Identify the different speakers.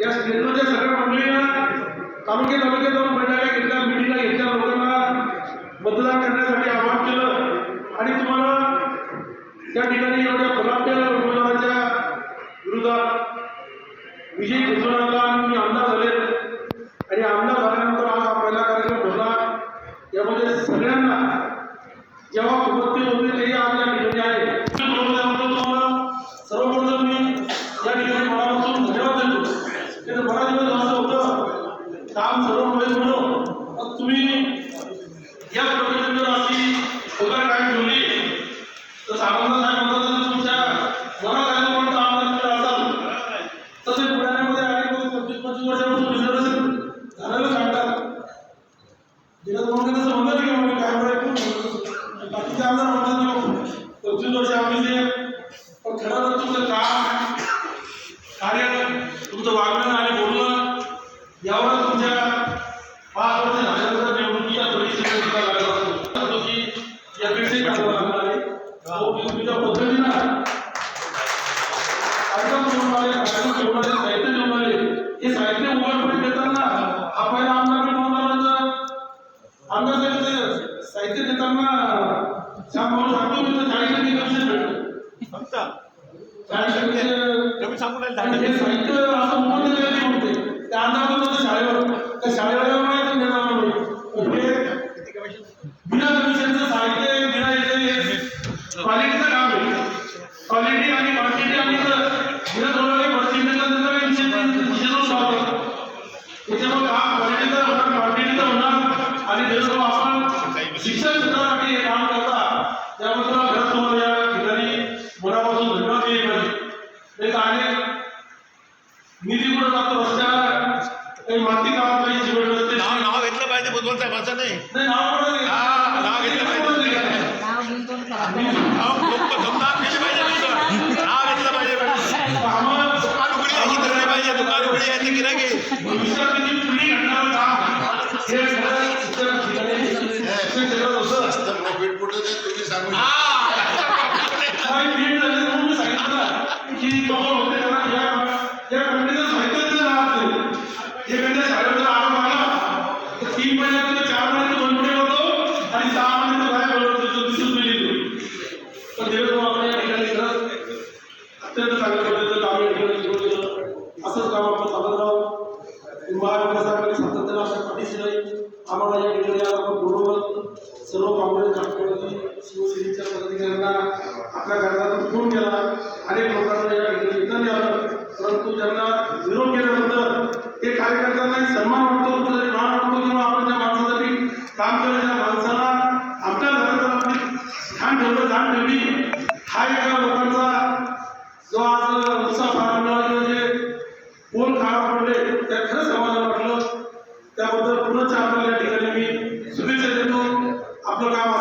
Speaker 1: या स्टेटमध्ये सगळ्या मंडळींना तालुके तालुके जाऊन बैठका घेतल्या मिटिंगा घेतल्या लोकांना मतदान करण्यासाठी आवाहन केलं. आणि तुम्हाला त्या ठिकाणी एवढ्या फलाट्य उमेदवाराच्या विरोधात विजय दिसून काम सर्व होईल म्हणून. तुम्ही या पद्धतीने जर अशी पगार काय ठेवली तर सामंत साहेब म्हणतात तुमच्या मनात आलं पण आमदार असाल. तसे पुण्यामध्ये आले पंचवीस पंचवीस वर्षापासून बिझनेस झालेलं सांगतात जिल्हा कोणी तसं म्हणतात नाही की
Speaker 2: फक्त
Speaker 1: चाळीस टक्के. साहित्य असं मोठं दिलं होते. त्या शाळेवर त्या शाळेवर हे बिना कमिशनचं साहित्य बिना क्वालिटीचं काम आहे. क्वालिटी आणि क्वांटिटी आणि जर बिना दोन्ही काही त्याच्यामुळे काम क्वालिटीचं होणार क्वांटिटीचं होणार. आणि आपण शिक्षण सुद्धा ಕೂಡ ಬನ್ನಿ नाही अनेक निधी कुठं जातो रस्त्याला काही माती कामात नाही जीवन रस्ते
Speaker 2: नाव नाव घेतलं पाहिजे बुधवंत साहेबांचं नाही
Speaker 1: नाव
Speaker 2: पण नाव घेतलं पाहिजे
Speaker 3: नाव
Speaker 2: दमदार केले पाहिजे नाव घेतलं पाहिजे दुकान उघडी आहे करायला पाहिजे दुकान उघडी आहे ते गिरागे
Speaker 1: भविष्यात किती पिढी घडणार काम हे सगळं
Speaker 4: असतं तुम्ही सांगू
Speaker 1: शिवसेनेच्या पदाधिकाऱ्यांना आपल्या घरातून फोन केला. अनेक लोकांना त्यांना विरोध केल्यानंतर ते कार्यकर्त्यांनाही सन्मान वाटतो कुठेतरी मान वाटतो किंवा आपण त्या माणसासाठी काम करण्याच्या माणसाला आपल्या घरात ध्यान ठेवलं जाण ठेवली हा एका लोकांचा जो आज उत्साह फार किंवा जे कोण खाडा पडले त्या खरंच समाजाला वाटलं. त्याबद्दल पुनश्च आपल्याला या ठिकाणी मी शुभेच्छा देतो. आपलं काम